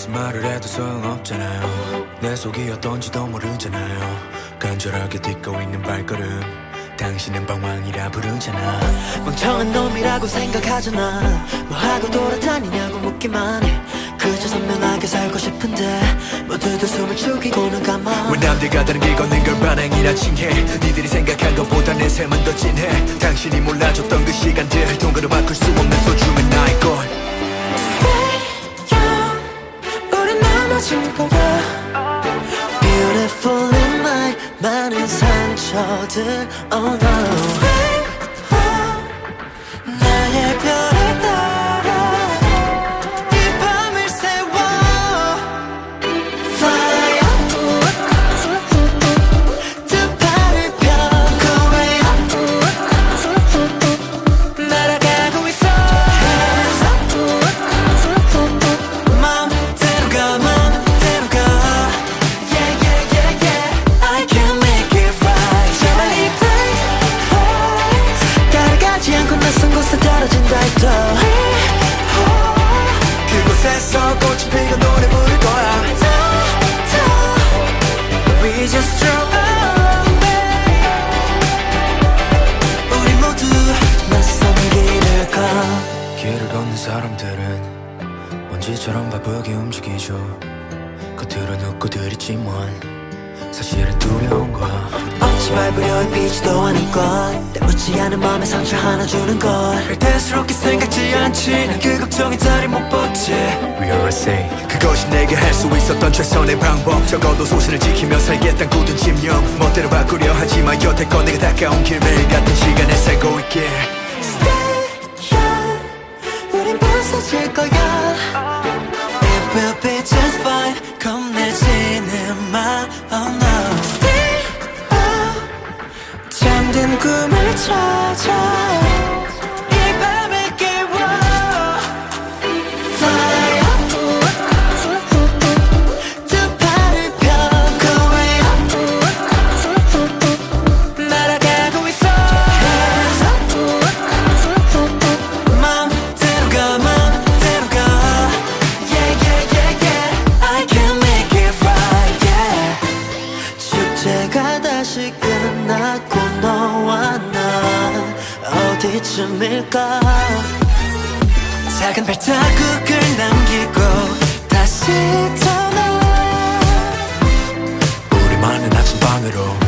무슨 말을 해도 소용없잖아요. 내 속이 어떤지도 모르잖아요. 간절하게 딛고 있는 발걸음. 당신은 방황이라 부르잖아. 멍청한 놈이라고 생각하잖아. 뭐 하고 돌아다니냐고 묻기만 해. 그저 선명하게 살고 싶은데 모두들 숨을 죽이고는 가만. 왜 남들과 다른 길 걷는 걸 반항이라 칭해. 니들이 생각한 것보다 내 삶은 더 진해. 당신이 몰라줬던 그 시간들 돈으로 바꿀 수 없는 소중한 나의 것 많은 상처들 Oh no 그곳에서 꽃이 피고 노래 부를 거야. We just drove away. 우리 모두 낯선 길을 가. 길을 걷는 사람들은 먼지처럼 바쁘게 움직이죠. 겉으로는 웃고 들이지만 사실은 두려운 거야. 어찌 밟으려 비지도 않은 것 때묻 지 않은 마음에 상처 하나 주는 것 대수롭게 생각지 않지. 난그 걱정이 다리 못 뻗지. We are a say 그것이 내게 할 수 있었던 최선의 방법. 적어도 소신을 지키며 살겠단 굳은 집념 멋대로 바꾸려 하지만 여태껏 내가 닦아온 길 매일 같은 시간 잠든 꿈을 찾아 이 밤을 깨워 up 두 발을 펴고 up 날아가고 있어 맘대로 가 맘대로 가 Yeah yeah yeah yeah I can make it right yeah 축제가 다시 나 어디쯤일까? 작은 발자국을 남기고 다시 떠나. 우리만의 아침방으로